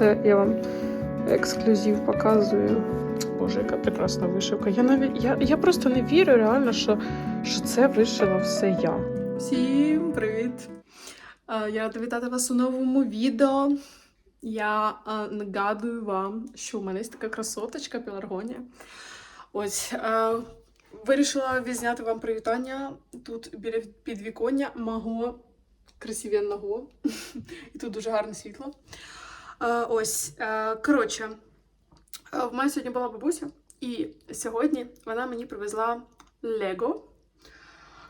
Це я вам ексклюзив показую. Боже, яка прекрасна вишивка. Я навіть я, я просто не вірю реально, що, що це вишила все я. Всім привіт! Я рада вітати вас у новому відео. Я нагадую вам, що у мене є така красоточка Пеларгонія. Ось вирішила відзняти вам привітання тут біля підвіконня мого красивенного. І тут дуже гарне світло. Е, ось, е, коротше, е, в мене сьогодні була бабуся, і сьогодні вона мені привезла Лего.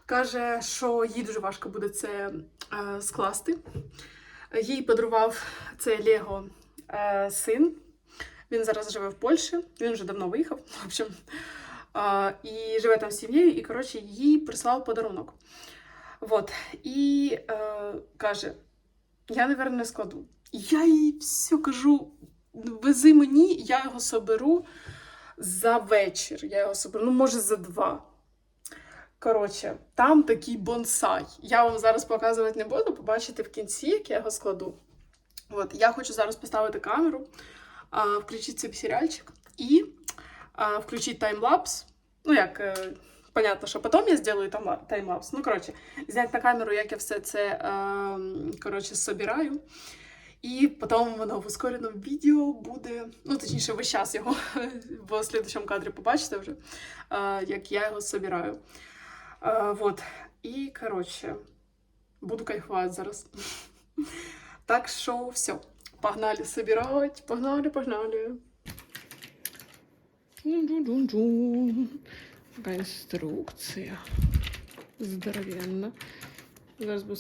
Каже, що їй дуже важко буде це скласти. Їй подарував це Лего син. Він зараз живе в Польщі, він вже давно виїхав. В общем, і живе там з сім'єю, і коротше, їй прислав подарунок. Вот. І е, каже: я, напевно, не складу. Я їй все кажу: вези мені, я його соберу за вечір. Я його соберу, ну, може, за два. Коротше, там такий бонсай. Я вам зараз показувати не буду, побачите в кінці, як я його складу. От, я хочу зараз поставити камеру, включити цей серіальчик і включити таймлапс. Ну, як, е, понятно, що потім я зроблю таймлапс. Ну, коротше, зняти на камеру, як я все це е, коротше, собираю. І потім воно в ускореному відео буде, ну, точніше, ви зараз його в слідчому кадрі побачите вже, е, як я його собираю. Вот. І, коротше, буду кайфувати зараз. Так що все. Погнали собирать, погнали, погнали. Інструкція. Здоровенна. Зараз буду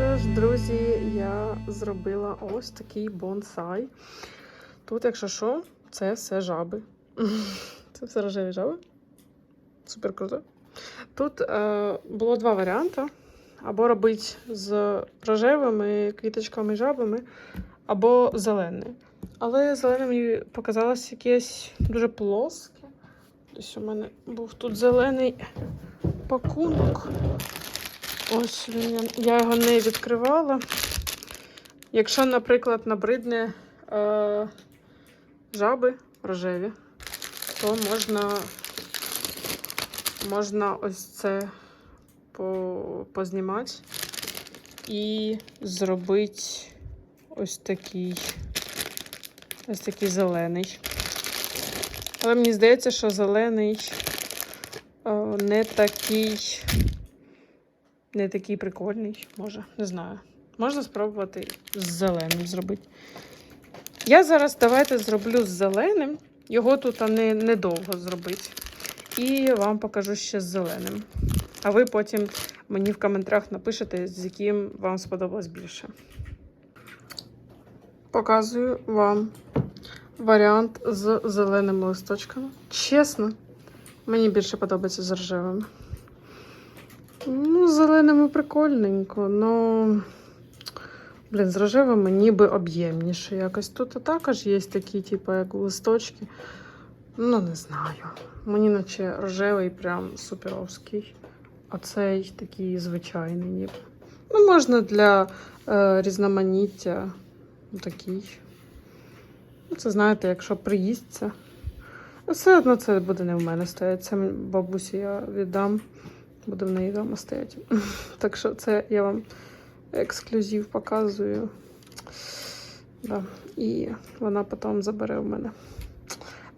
собирати. я зробила ось такий бонсай. Тут, якщо що, це все жаби. Це все рожеві жаби. Супер круто. Тут е, було два варіанти: або робити з рожевими квіточками і жабами, або зелене. Але зелене мені показалось якесь дуже плоске. Ось у мене був тут зелений пакунок. Ось він. я- його не відкривала. Якщо, наприклад, набридне е, жаби рожеві, то можна, можна ось це по, познімати і зробити ось такий, ось такий зелений. Але мені здається, що зелений е, не такий, не такий прикольний, може, не знаю. Можна спробувати з зеленим зробити. Я зараз давайте зроблю з зеленим. Його тут не, недовго зробити. І вам покажу ще з зеленим. А ви потім мені в коментарях напишете, з яким вам сподобалось більше. Показую вам варіант з зеленими листочками. Чесно, мені більше подобається з рожевими. Ну, з зеленими прикольненько, но. Блін, з рожевими ніби об'ємніше якось. Тут також є такі, типу, як листочки. Ну, не знаю. Мені наче рожевий прям суперовський. А цей такий звичайний ніби. Ну, можна для е, різноманіття. Такий. Ну, Це знаєте, якщо приїсться. Все одно це буде не в мене стояти. Це бабусі я віддам. Буде в неї вдома стояти. Так що це я вам ексклюзив показую. Да. І вона потім забере в мене.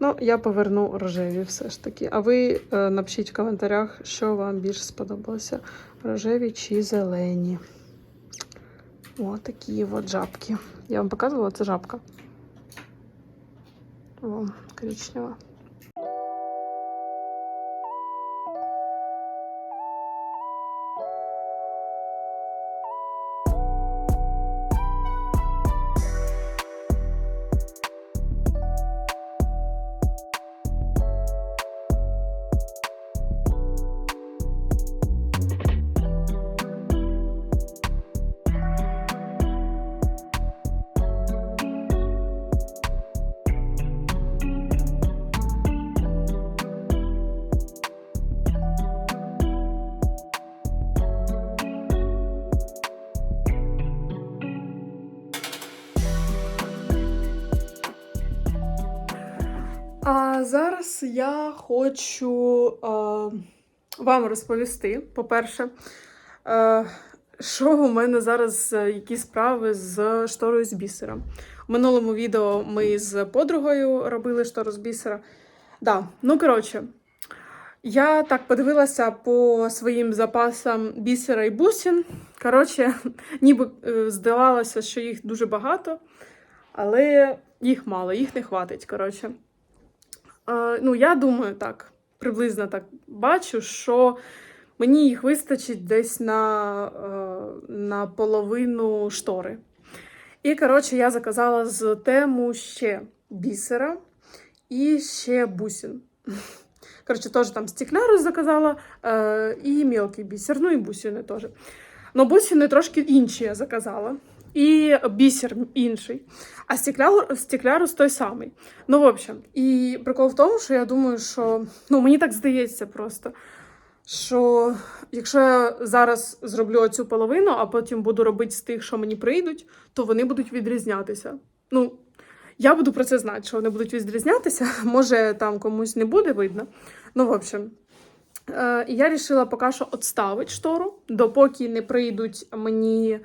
Ну, я поверну рожеві все ж таки. А ви е, напишіть в коментарях, що вам більше сподобалося: рожеві чи зелені. О, такі от жабки. Я вам показувала, це жабка. О, коричнева. Я хочу е, вам розповісти, по-перше, е, що у мене зараз е, які справи з шторою з бісера. У минулому відео ми з подругою робили штору з бісера. Да, ну коротше, я так подивилася по своїм запасам бісера і бусин. Коротше, ніби е, здавалося, що їх дуже багато, але їх мало, їх не хватить. Коротше. Ну, я думаю, так, приблизно так бачу, що мені їх вистачить десь на, е, на половину штори. І, коротше, я заказала з тему ще бісера і ще бусин. Коротше, теж там стекляру заказала е, і мілкий бісер, ну і бусини теж. Ну, бусини трошки інші я заказала. І бісер інший. А стекляру, стеклярус той самий. Ну, в общем, і прикол в тому, що я думаю, що ну, мені так здається просто. Що якщо я зараз зроблю оцю половину, а потім буду робити з тих, що мені прийдуть, то вони будуть відрізнятися. Ну, я буду про це знати, що вони будуть відрізнятися. Може, там комусь не буде видно. Ну, в общем, е, я вирішила поки що відставити штору, допоки не прийдуть мені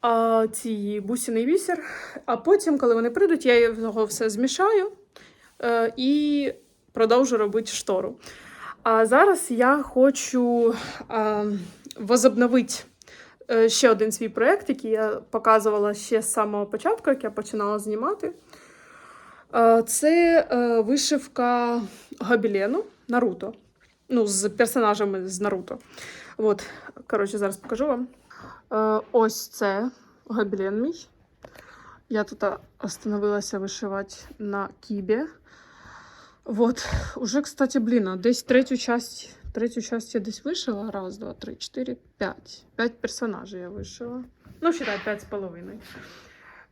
а, ці бусини і бісер. А потім, коли вони прийдуть, я його все змішаю е, і продовжу робити штору. А зараз я хочу е, возобновити е, ще один свій проєкт, який я показувала ще з самого початку, як я починала знімати. Е, це е, вишивка гобелену Наруто. Ну, з персонажами з Наруто. От, коротше, зараз покажу вам. Е, ось це гобелен мій. Я тут остановилася вишивати на кібі. Вот. Уже, кстати, блін, а десь третю часть, третю часть я десь вишила. Раз, два, три, чотири, п'ять. П'ять персонажів я вишила. Ну, считай, п'ять з половиною.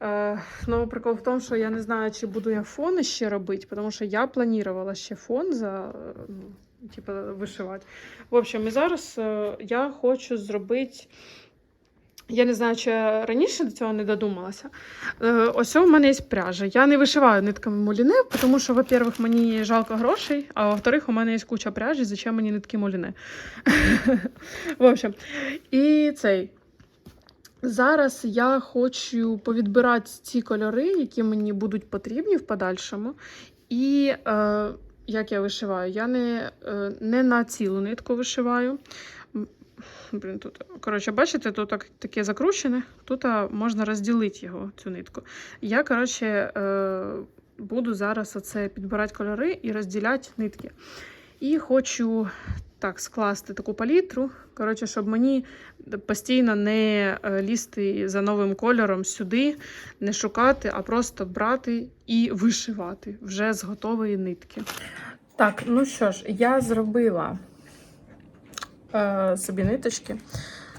Е, ну, прикол в тому, що я не знаю, чи буду я фон ще робити, тому що я планувала ще фон за, ну, типу, вишивати. В общем, і зараз е, я хочу зробити. Я не знаю, чи раніше до цього не додумалася. Е, ось у мене є пряжа. Я не вишиваю нитками муліне, тому що, во-первых, мені жалко грошей, а во-вторых, у мене є куча пряжі, зачем мені нитки муліне. В общем, і цей. Зараз я хочу повідбирати ці кольори, які мені будуть потрібні в подальшому. І е, як я вишиваю? Я не, е, не на цілу нитку вишиваю. Блін, тут, коротше, бачите, тут так, таке закручене, тут можна розділити його, цю нитку. Я, коротше, е, буду зараз оце підбирати кольори і розділяти нитки. І хочу так скласти таку палітру, коротше, щоб мені постійно не е, лізти за новим кольором сюди, не шукати, а просто брати і вишивати вже з готової нитки. Так, ну що ж, я зробила е, собі ниточки.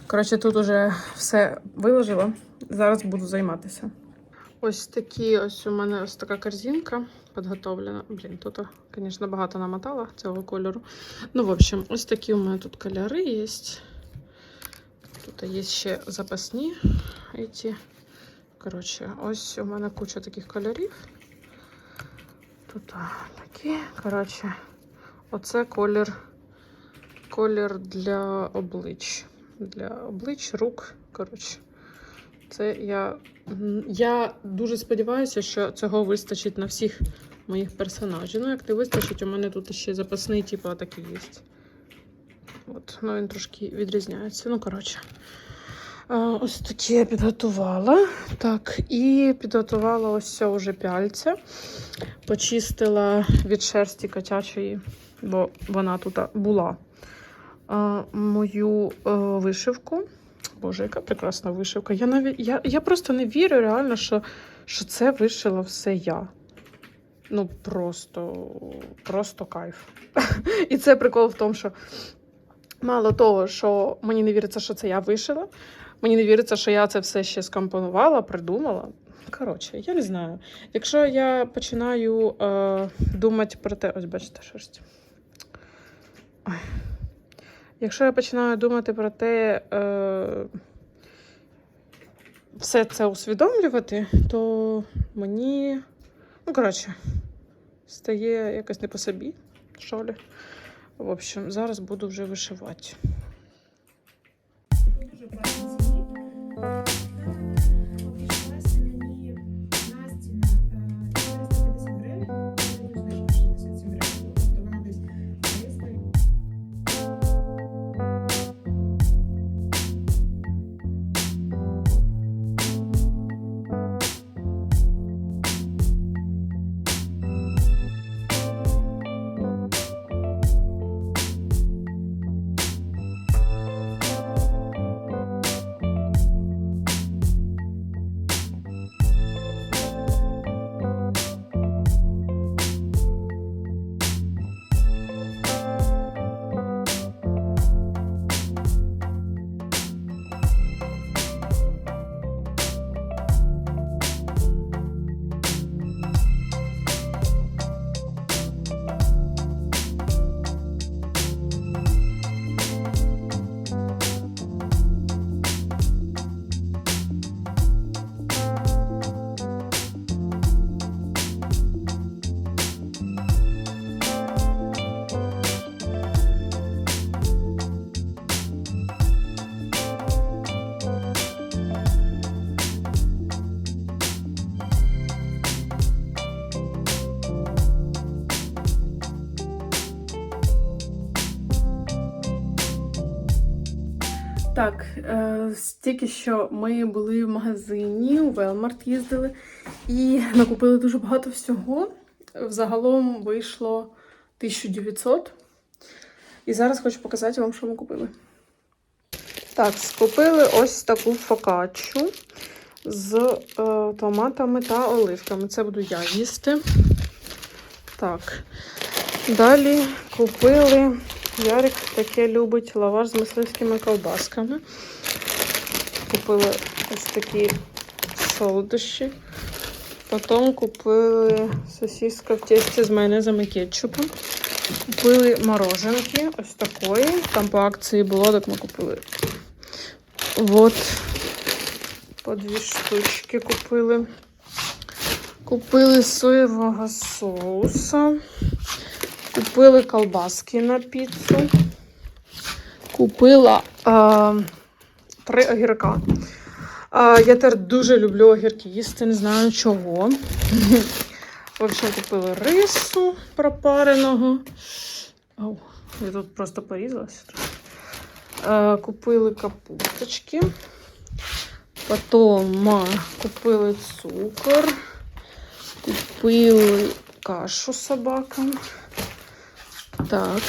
Коротше, тут уже все виложила. Зараз буду займатися. Ось такі, ось у мене ось така корзинка підготовлена. Блін, тут, звісно, багато намотала цього кольору. Ну, в общем, ось такі у мене тут кольори є. Тут є ще запасні. Эти. Коротше, ось у мене куча таких кольорів. Тут такі. Коротше, оце колір, колір для облич. Для облич, рук. Коротше, це я. Я дуже сподіваюся, що цього вистачить на всіх моїх персонажів. Ну, як не вистачить, у мене тут ще запасний, типу, такий є. От, ну він трошки відрізняється. Ну, коротше. Ось такі я підготувала. Так, і підготувала ось це вже пяльця. Почистила від шерсті котячої, бо вона тут була. Мою е, вишивку. Боже, яка прекрасна вишивка. Я навіть я, я просто не вірю реально, що, що це вишила все я. Ну, просто, просто кайф. І це прикол в тому, що мало того, що мені не віриться, що це я вишила. Мені не віриться, що я це все ще скомпонувала, придумала. Коротше, я не знаю. Якщо я починаю е, думати про те, ось бачите, шерсть. Ой. Якщо я починаю думати про те, е, все це усвідомлювати, то мені, ну, коротше, стає якось не по собі, що ли. В общем, зараз буду вже вишивати. Так, е, тільки що ми були в магазині, у Велмарт їздили і накупили дуже багато всього. Взагалом вийшло 1900. І зараз хочу показати вам, що ми купили. Так, скупили ось таку фокаччу. з е, томатами та оливками. Це буду я їсти. Так. Далі купили. Ярик таке любить лаваш з мисливськими ковбасками. Купили ось такі солодощі. Потім купили сосиска в тесті з майонезом і кетчупом. Купили мороженки ось такої. Там по акції було, так ми купили. Вот. По дві штучки купили. Купили соєвого соуса. Купили колбаски на піцу. Купила е, три огірка. Е, я тепер дуже люблю огірки їсти, не знаю чого. В общем, купили рису пропареного. Ау, я тут просто порізалася. Е, купили капусточки. Потім а, купили цукор. Купили кашу собакам. Так.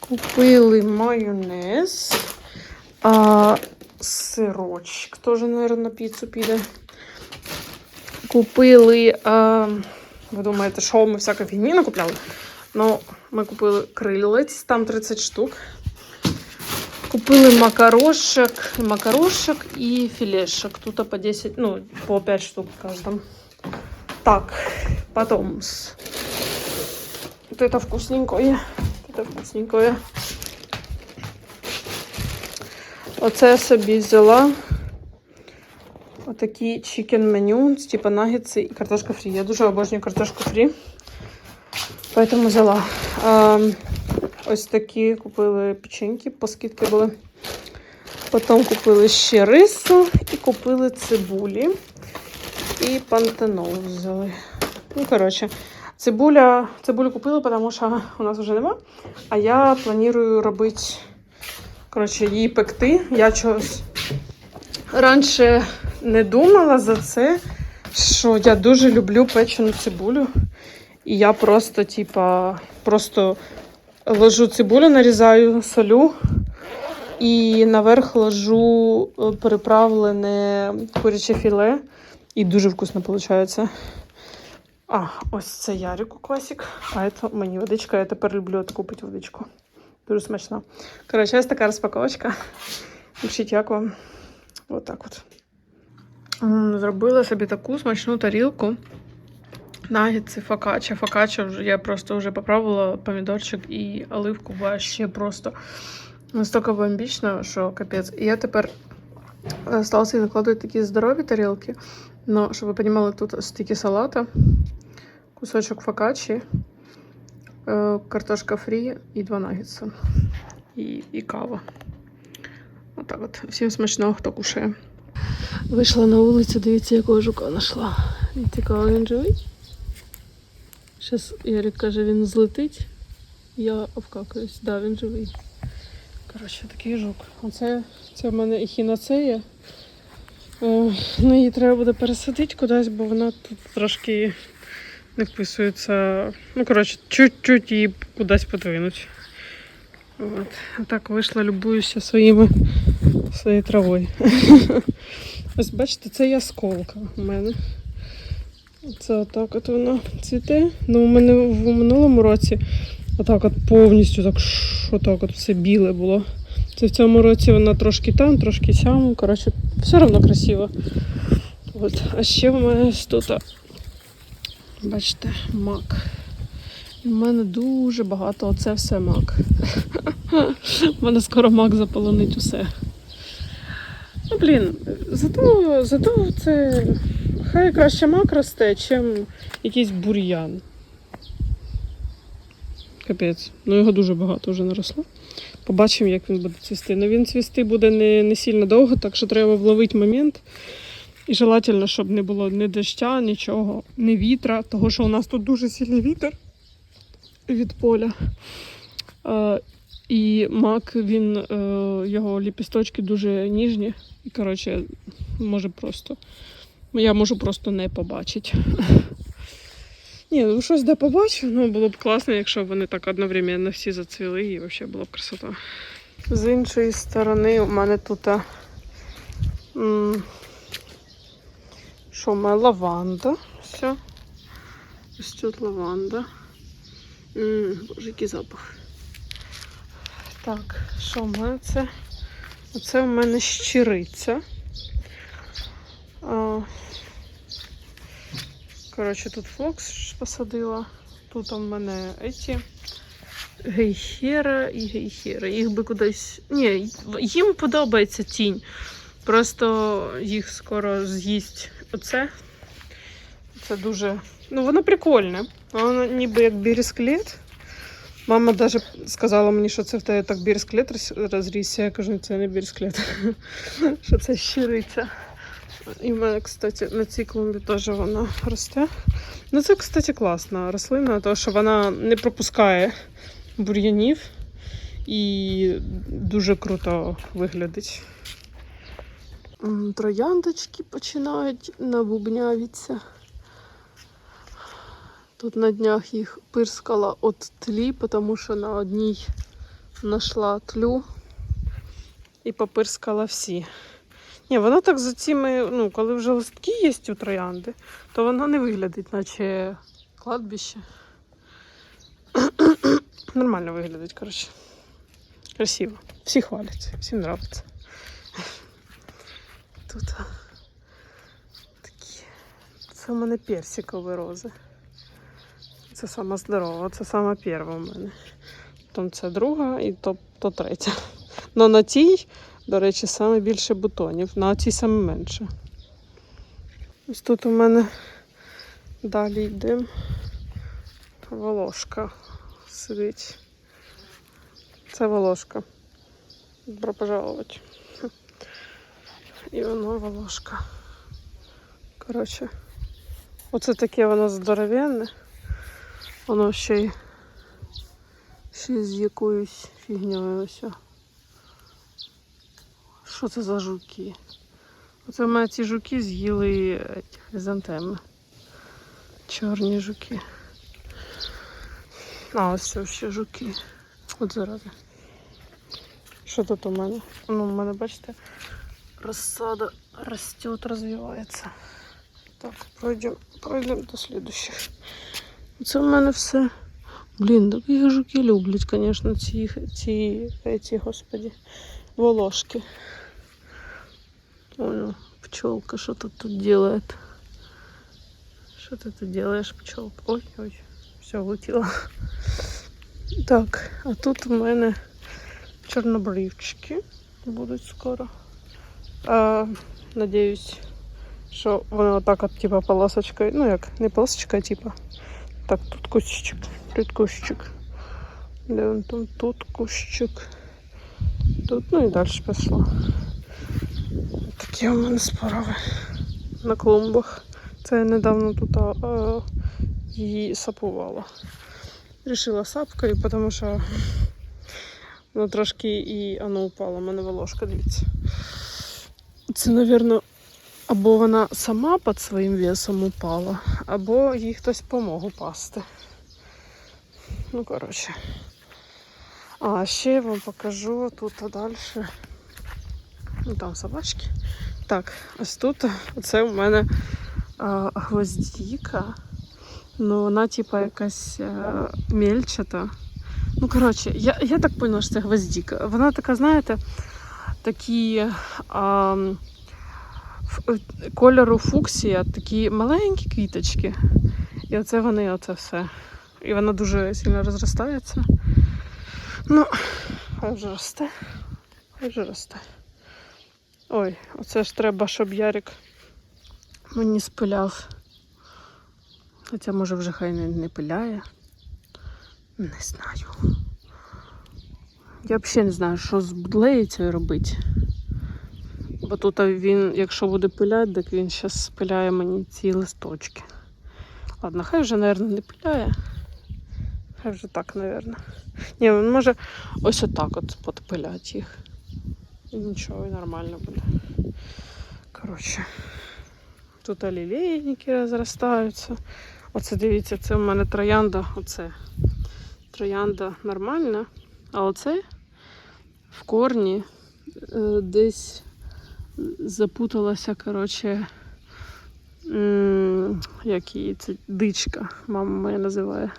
Купили майонез. А, сирочок теж, мабуть, на піцу піде. Купили. А, ви думаєте, що ми всяке фігні накупляли? Ну, ми купили крилець, там 30 штук. Купили макарошек, макарошек и филешек. Тут по 10, ну, по 5 штук в каждом. Так, потом. с- Вот это вкусненькое. Вот это вкусненькое. Оце я собі взяла. Отакі чикен меню, типа наггетси і картошка фрі. Я дуже обожнюю картошку фрі. Поэтому взяла. Ем, Ось такі купили печеньки, по скидки були. Потім купили ще рису і купили цибулі. І пантенол взяли. Ну, коротше, цибуля, цибулю купила, тому що у нас вже нема. А я планую робити, коротше, її пекти. Я чогось раніше не думала за це, що я дуже люблю печену цибулю. І я просто, типа, просто ложу цибулю, нарізаю, солю. І наверх ложу е, переправлене куряче філе. І дуже вкусно виходить. А, ось це Ярику класик. А це мені водичка. Я тепер люблю таку пити водичку. Дуже смачно. Коротше, ось така розпаковочка. Пишіть, як вам. От так от. Зробила собі таку смачну тарілку. Нагетси, фокача. Фокача вже я просто вже попробувала помідорчик і оливку вообще просто настільки бомбічно, що капець. І я тепер е, стала собі такі здорові тарілки. Ну, щоб ви розуміли, тут стільки салата, кусочок фокачі, е, картошка фрі і два нагетса. І, і кава. Отак от. Всім смачного, хто кушає. Вийшла на вулицю, дивіться, якого жука знайшла. Він цікаво, він живий. Зараз Ярик каже, він злетить. Я обкакаюсь. Да, він живий. Коротше, такий жук. Оце це в мене ехінацея. Е, Ну, її треба буде пересадити кудись, бо вона тут трошки не вписується. Ну, коротше, чуть-чуть її кудись подвинуть. От. Так вийшла, любуюся своїми своєю травою. Ось бачите, це ясколка у мене. Це отак от вона цвіте. Ну, у мене в минулому році отак от повністю так, отак от все біле було. В цьому році вона трошки там, трошки сям. Коротше, все одно красиво. От. А ще в мене тут, бачите, мак. У мене дуже багато, оце все мак. У мене скоро мак заполонить усе. Ну, блін, зато, зато це хай краще мак росте, чим якийсь бур'ян. Капець. Ну його дуже багато вже наросло. Побачимо, як він буде цвісти. Ну він цвісти буде не, не сильно довго, так що треба вловити момент. І желательно, щоб не було ні доща, нічого, ні вітра, того що у нас тут дуже сильний вітер від поля. Е, і мак, він, е, його ліпісточки дуже ніжні. І, коротше, може просто. Я можу просто не побачити. Ні, ну щось де побачив, ну було б класно, якщо б вони так одновременно всі зацвіли і взагалі була б красота. З іншої сторони, у мене тут Що в мене лаванда? Все. Ось тут лаванда. М, Боже, який запах. Так, що в мене це? Оце у мене щириця. Коротше, тут флокс посадила. Тут у мене еті гейхера і гейхера. Їх би кудись. Ні, їм подобається тінь. Просто їх скоро з'їсть оце. Це дуже. Ну, воно прикольне. Воно ніби як бірісклет. Мама навіть сказала мені, що це в тебе так бірісклет розрісся. Я кажу, це не бірісклет, що це щириця. І в мене, кстати, на цій клумбі теж вона росте. Ну, це, кстати, класна рослина, тому що вона не пропускає бур'янів і дуже круто виглядить. Трояндочки починають набубнявитися. Тут на днях їх пирскала от тлі, тому що на одній знайшла тлю і попирскала всі. Ні, воно так за цими, ну, коли вже листки є у троянди, то воно не виглядить, наче кладбище. Нормально виглядить, коротше. Красиво. Всі хвалять, всім подобається. Тут такі. Це в мене персикові рози. Це сама здорова, це сама перша в мене. Потім це друга і то, то третя. Ну на тій, до речі, саме більше бутонів, на цій саме менше. Ось тут у мене далі йде волошка сидить. Це волошка. Добро пожаловать. І воно волошка. Коротше, оце таке воно здоровенне. Воно ще й ще з якоюсь фігньою ось. Що це за жуки? Оце в мене ці жуки з'їли е, хризантеми. Чорні жуки. А, ось це ще жуки. От заради. Що тут у мене? Ну, у мене, бачите, розсада росте, розвивається. Так, пройдемо пройдем до слідущих. Це в мене все. Блін, так їх жуки люблять, звісно, ці, ці, ці, господі, волошки. Ой, ну, пчелка, что ты тут делает? Что ты тут делаешь, пчелка? Ой, ой, все влетіло. Так, а тут у мене чорнобривчики будуть скоро. А, надіюсь, що вони отак от, типа, полосочкою, ну як, не полосочка, а типа. Так, тут кущик, тут кущик. Де він там? Тут кущик. Тут, ну і далі пішло. Такі у мене справи на клумбах. Це я недавно тут а, її сапувала. Рішила сапкою, тому що воно трошки і воно упало. У мене волошка, дивіться. Це, мабуть, або вона сама під своїм весом упала, або їй хтось помог упасти. Ну, коротше. А ще я вам покажу тут далі. Ну, там собачки. Так, ось тут це у мене а, гвоздіка. Ну, вона, типа, якась а, мельчата. Ну, коротше, я, я так поняла, що це гвоздіка. Вона така, знаєте, такі а, ф- кольору фуксія, такі маленькі квіточки. І оце вони, оце все. І вона дуже сильно розростається. Ну, хай вже росте. Вже росте. Ой, оце ж треба, щоб Ярик мені спиляв. Хоча, може, вже хай не, не пиляє. Не знаю. Я взагалі не знаю, що з будлеєю робити. Бо тут він, якщо буде пиляти, так він зараз спиляє мені ці листочки. Ладно, хай вже, мабуть, не пиляє. Хай вже так, мабуть. Ні, він може ось отак от подпиляти їх. І нічого, і нормально буде. Коротше, тут олілейники розростаються. Оце дивіться, це в мене троянда. Оце троянда нормальна, а оце в корні е, десь запуталася, коротше, як її, це дичка, мама моя називає.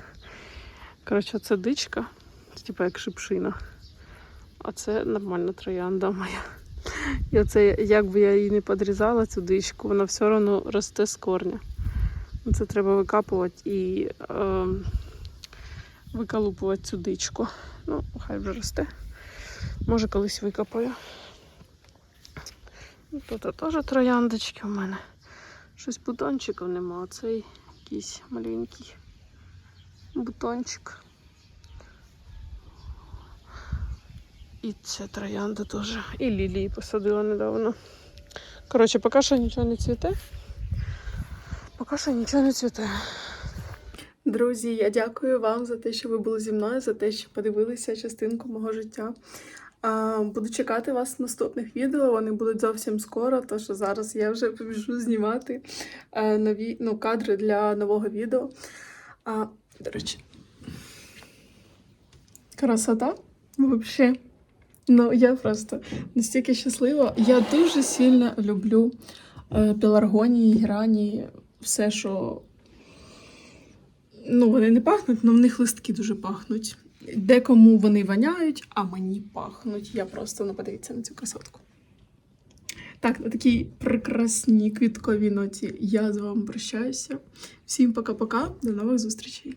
Коротше, це дичка, це типу як шипшина. А це нормальна троянда моя. І оце, як би я її не подрізала, цю дичку, вона все одно росте з корня. Ну, Це треба викапувати і е, виколупувати цю дичку. Ну, хай вже росте. Може, колись викопаю. Тут теж трояндочки у мене. Щось бутончиків нема, цей якийсь маленький бутончик. І ця троянда теж. І лілії посадила недавно. Коротше, поки що нічого не цвіте. Поки що нічого не цвіте. Друзі, я дякую вам за те, що ви були зі мною, за те, що подивилися частинку мого життя. Буду чекати вас в наступних відео. Вони будуть зовсім скоро, тому що зараз я вже побіжу знімати е, нові ну, кадри для нового відео. А, До речі, красота взагалі. Ну, я просто настільки щаслива. Я дуже сильно люблю е, пеларгонії, грані, все, що Ну, вони не пахнуть, але в них листки дуже пахнуть. Декому вони воняють, а мені пахнуть. Я просто ну, подивіться на цю красотку. Так, на такій прекрасній квітковій ноті я з вами прощаюся. Всім пока-пока, до нових зустрічей.